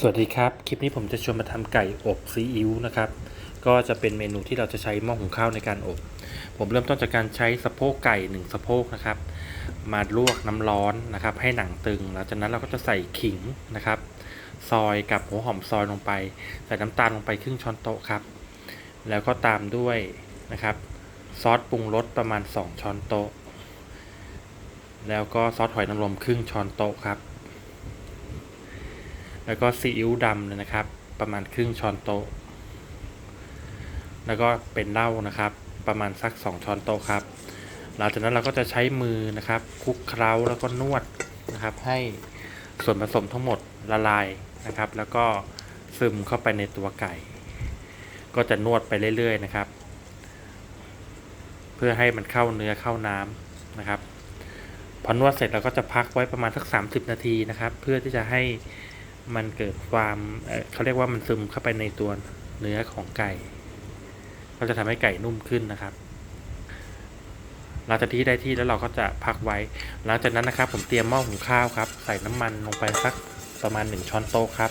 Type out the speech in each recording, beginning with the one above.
สวัสดีครับ คลิปนี้ผมจะชวนมาทำไก่อบซีอิ๊วนะครับ ก็จะเป็นเมนูที่เราจะใช้หม้อหุงข้าวในการอบ ผมเริ่มต้นจากการใช้สะโพกไก่หนึ่งสะโพกนะครับ มาลวกน้ำร้อนนะครับ ให้หนังตึง หลังจากนั้นเราก็จะใส่ขิงนะครับ ซอยกับหัวหอมซอยลงไป ใส่น้ำตาลลงไปครึ่งช้อนโต๊ะครับ แล้วก็ตามด้วยนะครับ ซอสปรุงรสประมาณ 2 ช้อนโต๊ะ แล้วก็ซอสหอยนางรมครึ่งช้อนโต๊ะครับ แล้วก็ซีอิ๊วดำเลยนะครับ ประมาณครึ่งช้อนโต๊ะ แล้วก็เป็นเหล้านะครับ ประมาณสัก 2 ช้อนโต๊ะครับ หลังจากนั้นเราก็จะใช้มือนะครับคลุกเคล้าแล้วก็นวดนะครับ ให้ส่วนผสมทั้งหมดละลายนะครับ แล้วก็ซึมเข้าไปในตัวไก่ ก็จะนวดไปเรื่อยๆนะครับ เพื่อให้มันเข้าเนื้อเข้าน้ำนะครับพอนวดเสร็จเราก็จะพักไว้ประมาณสัก 30 นาทีนะครับ เพื่อที่จะให้ มันเกิดความเขาเรียกว่ามันซึมเข้าไปในตัวเนื้อของไก่ ก็จะทำให้ไก่นุ่มขึ้นนะครับ หลังจากที่ได้ที่แล้วเราก็จะพักไว้ หลังจากนั้นนะครับ ผมเตรียมหม้อหุงข้าวครับ ใส่น้ำมันลงไปสักประมาณ 1 ช้อนโต๊ะครับ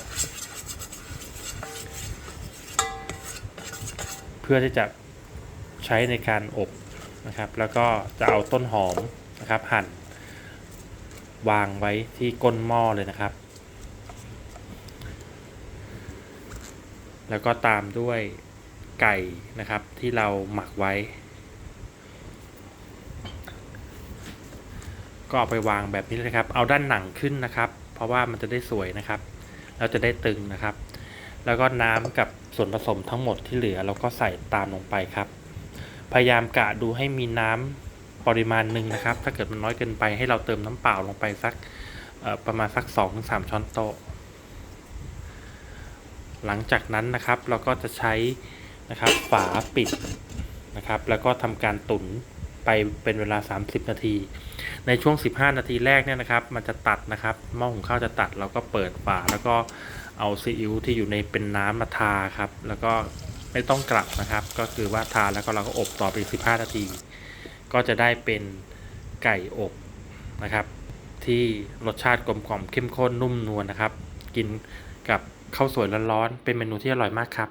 เพื่อที่จะใช้ในการอบนะครับ แล้วก็จะเอาต้นหอมนะครับหั่น วางไว้ที่ก้นหม้อเลยนะครับ แล้วก็ตามด้วยไก่นะครับที่เราหมักไว้ ก็เอาไปวางแบบนี้เลยนะครับ เอาด้านหนังขึ้นนะครับ เพราะว่ามันจะได้สวยนะครับแล้วจะได้ตึงนะครับ แล้วก็น้ำกับส่วนผสมทั้งหมดที่เหลือเราก็ใส่ตามลงไปครับ พยายามกะดูให้มีน้ำปริมาณหนึ่งนะครับ ถ้าเกิดมันน้อยเกินไปให้เราเติมน้ำเปล่าลงไปสักประมาณสัก 2-3ถึงช้อนโต๊ะ หลังจากนั้นนะครับเราก็จะใช้นะครับฝาปิดนะครับ แล้วก็ทำการตุ๋นไปเป็นเวลา 30 นาที ในช่วง 15 นาทีแรกเนี่ยนะครับ มันจะตัดนะครับหม้อหุงข้าวจะตัดเราก็เปิดฝาแล้วก็เอาซีอิ๊วที่อยู่ในเป็นน้ำมาทาครับ แล้วก็ไม่ต้องกลับนะครับ ก็คือว่าทาแล้วก็เราก็อบต่อไปอีก 15 นาที ก็จะได้เป็นไก่อบนะครับ ที่รสชาติกลมกล่อมเข้มข้นนุ่มนวลนะครับ กินกับ ข้าวสวยร้อนๆเป็นเมนูที่อร่อยมากครับ